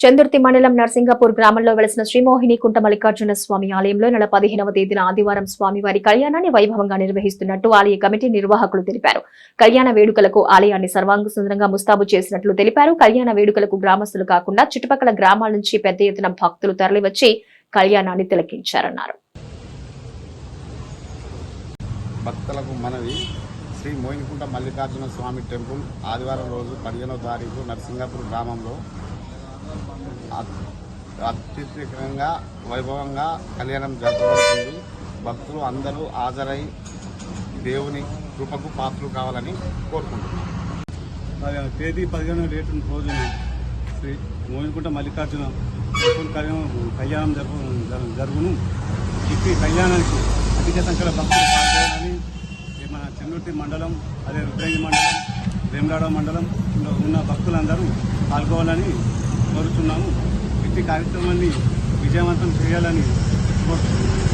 చందుర్తి మండలం నర్సింగపూర్ గ్రామంలో వెలసిన శ్రీమోహిని కుంట మల్లికార్జున స్వామి ఆలయంలో నెల పదిహేనవ తేదీన ఆదివారం స్వామివారి కళ్యాణాన్ని వైభవంగా నిర్వహిస్తున్నట్టు ఆలయ కమిటీ నిర్వాహకులు తెలిపారు. కళ్యాణ వేడుకలకు ఆలయాన్ని సర్వాంగ సుందరంగా ముస్తాబు చేసినట్లు తెలిపారు. కళ్యాణ వేడుకలకు గ్రామస్తులు కాకుండా చుట్టుపక్కల గ్రామాల నుంచి పెద్ద ఎత్తున భక్తులు తరలివచ్చి కళ్యాణాన్ని తిలకించారన్నారు. భక్తులకు మనవి శ్రీ మోయినకుంట మల్లికార్జున స్వామి టెంపుల్ ఆదివారం రోజు పదిహేనవ తారీఖు నరసింగాపూర్ గ్రామంలో అత్యధికంగా వైభవంగా కళ్యాణం జరపబడుతుంది. భక్తులు అందరూ హాజరై దేవుని కృపకు పాత్రలు కావాలని కోరుకుంటున్నాను తేదీ పదిహేను డేట్ రోజున శ్రీ మోయినకుంట మల్లికార్జున కళ్యాణం కళ్యాణం జరుపు జరుగును. ఇట్టి కళ్యాణానికి అధిక సంఖ్యలో భక్తులు పాల్గొనాలని మన చెన్నూర్తి మండలం అదే రుద్రంగి మండలం వేమలాడ మండలం ఉన్న భక్తులందరూ పాల్గొనాలని కోరుతున్నాము ఇట్టి కార్యక్రమాన్ని విజయవంతం చేయాలని కోరుతున్నాము